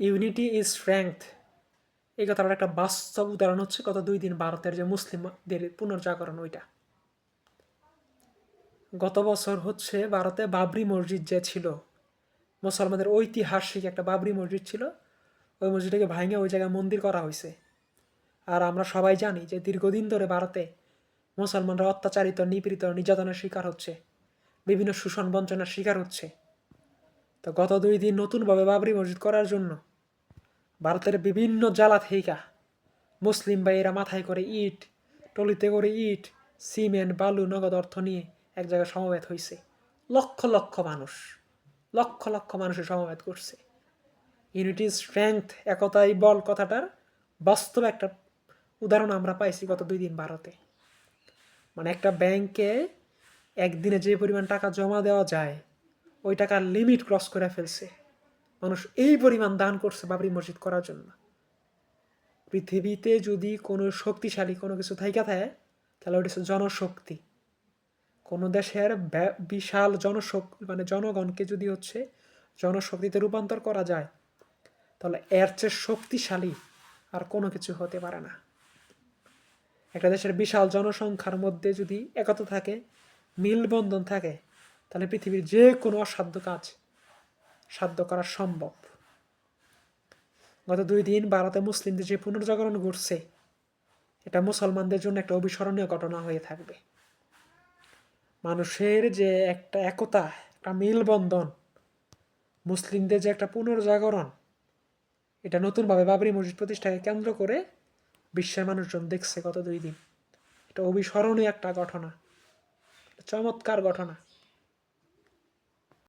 Unity is strength এই কথাটার একটা বাস্তব উদাহরণ হচ্ছে গত দুই দিন ভারতের যে মুসলিমদের পুনর্জাগরণ ওইটা। গত বছর হচ্ছে ভারতে বাবরি মসজিদ যে ছিল, মুসলমানদের ঐতিহাসিক একটা বাবরি মসজিদ ছিল, ওই মসজিদটাকে ভাঙে ওই জায়গায় মন্দির করা হয়েছে। আর আমরা সবাই জানি যে দীর্ঘদিন ধরে ভারতে মুসলমানরা অত্যাচারিত, নিপীড়িত, নির্যাতনের শিকার হচ্ছে, বিভিন্ন শোষণ বঞ্চনার শিকার হচ্ছে। তো গত দুই দিন নতুনভাবে বাবরি মসজিদ করার জন্য ভারতের বিভিন্ন জেলা থেকে মুসলিম ভাইয়েরা মাথায় করে ইট, টলিতে করে ইট, সিমেন্ট, বালু, নগদ অর্থ নিয়ে এক জায়গায় সমবেত হয়েছে লক্ষ লক্ষ মানুষ, লক্ষ লক্ষ মানুষের সমবেত করছে। ইউনিটি স্ট্রেংথ একতাই বল কথাটার বাস্তব একটা উদাহরণ আমরা পাইছি গত দুই দিন ভারতে। মানে একটা ব্যাংকে একদিনে যে পরিমাণ টাকা জমা দেওয়া যায় ওই টাকার লিমিট ক্রস করে ফেলছে। মানুষ এই পরিমাণ দান করছে বাবরি মসজিদ করার জন্য। পৃথিবীতে যদি কোনো শক্তিশালী কোনো কিছু থাইকা থাকে, তাহলে ওটা হচ্ছে জনশক্তি। কোনো দেশের বিশাল জনশক্তি মানে জনগণকে যদি হচ্ছে জনশক্তিতে রূপান্তর করা যায়, তাহলে এর চেয়ে শক্তিশালী আর কোনো কিছু হতে পারে না। একটা দেশের বিশাল জনসংখ্যার মধ্যে যদি একতা থাকে, মিলবন্ধন থাকে তাহলে পৃথিবীর যে কোনো অসাধ্য কাজ সাধ্য করা সম্ভব। গত দুই দিন ভারতে মুসলিমদের যে পুনর্জাগরণ ঘটছে, এটা মুসলমানদের জন্য একটা অবিস্মরণীয় ঘটনা হয়ে থাকবে। মানুষের যে একটা একতা, একটা মিলবন্ধন, মুসলিমদের যে একটা পুনর্জাগরণ, এটা নতুনভাবে বাবরি মসজিদ প্রতিষ্ঠাকে কেন্দ্র করে বিশ্বের মানুষজন দেখছে গত দুই দিন। এটা অবিস্মরণীয় একটা ঘটনা। চমৎকার ঘটনা।